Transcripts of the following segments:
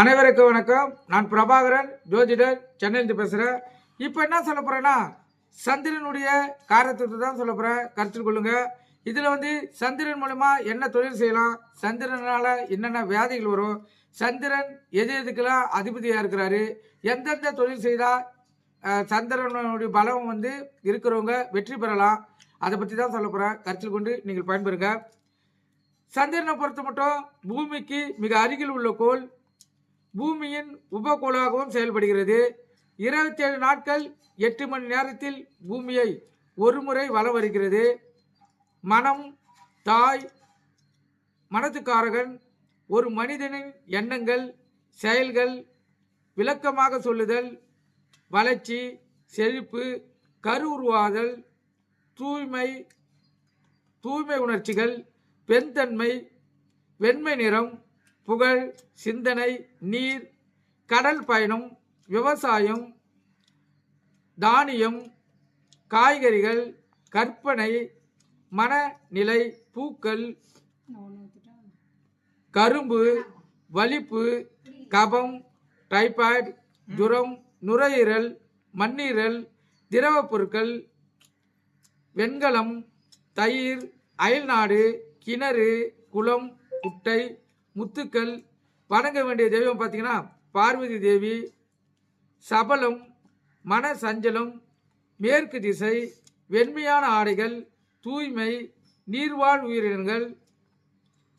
அனைவருக்கும் வணக்கம். நான் பிரபாகரன் ஜோதிடர் சென்னையிலிருந்து பேசுகிறேன் இப்போ என்ன சொல்ல போகிறேன்னா சந்திரனுடைய காரத்துவத்தை தான் சொல்ல போகிறேன் கருத்தில் கொள்ளுங்க. இதில் வந்து சந்திரன் மூலமா என்ன தொழில் செய்யலாம்? சந்திரனால் என்னென்ன வியாதிகள் வரும்? சந்திரன் எது எதுக்கெல்லாம் அதிபதியாக இருக்கிறாரு? எந்தெந்த தொழில் செய்தால் சந்திரனுடைய பலம் வந்து இருக்கிறவங்க வெற்றி பெறலாம். அதை பற்றி தான் சொல்ல போகிறேன் கருத்தில் கொண்டு நீங்கள் பயன்பெறுங்க. சந்திரனை பொறுத்த மட்டும் பூமிக்கு மிக அருகில் உள்ள கோள் பூமியின் உபகோளாகவும் செயல்படுகிறது. இருபத்தி ஏழு நாட்கள் எட்டு மணி நேரத்தில் பூமியை ஒரு முறை வலம் வருகிறது. மனம் தாய் மனத்துக்காரகன் ஒரு மனிதனின் எண்ணங்கள் செயல்கள் விளக்கமாக சொல்லுதல் வளர்ச்சி செழிப்பு கரு உருவாதல் தூய்மை தூய்மை உணர்ச்சிகள் பெண்தன்மை வெண்மை நிறம் புகழ் சிந்தனை நீர் கடல் பயணம் விவசாயம் தானியம் காய்கறிகள் கற்பனை மனநிலை பூக்கள் கரும்பு வலிப்பு கபம் டைபாய்டு ஜுரம் நுரையீரல் மண்ணீரல் திரவப் பொருட்கள் வெண்கலம் தயிர் அயல்நாடு கிணறு குளம் குட்டை முத்துக்கள் வணங்க வேண்டிய தெய்வம் பார்த்தீங்கன்னா பார்வதி தேவி சபலம் மன சஞ்சலம் மேற்கு திசை வெண்மையான ஆடைகள் தூய்மை நீர்வாழ் உயிரினங்கள்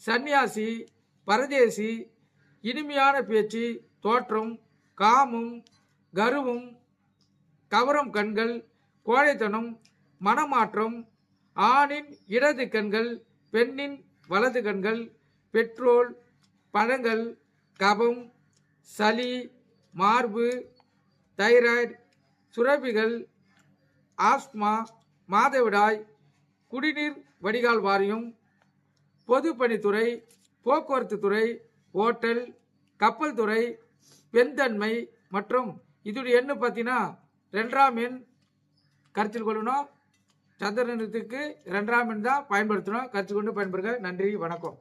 சந்நியாசி பரதேசி இனிமையான பேச்சு தோற்றம் காமம் கருவம் கவரும் கண்கள் கோழைத்தனம் மனமாற்றம் ஆணின் இடது கண்கள் பெண்ணின் வலது கண்கள் பெட்ரோல் பழங்கள் கபம் சளி மார்பு தைராய்டு சுரப்பிகள் ஆஸ்மா மாதவிடாய் குடிநீர் வடிகால் வாரியம் பொதுப்பணித்துறை போக்குவரத்து துறை ஓட்டல் கப்பல் துறை பெண்தன்மை மற்றும் இதோடைய எண்ணு பார்த்தீங்கன்னா ரெண்டாம் எண் கருத்தில் கொள்ளணும். சந்திரனத்துக்கு ரெண்டாம் எண் தான் பயன்படுத்தணும். கருத்து கொண்டு பயன்படுங்க நன்றி. வணக்கம்.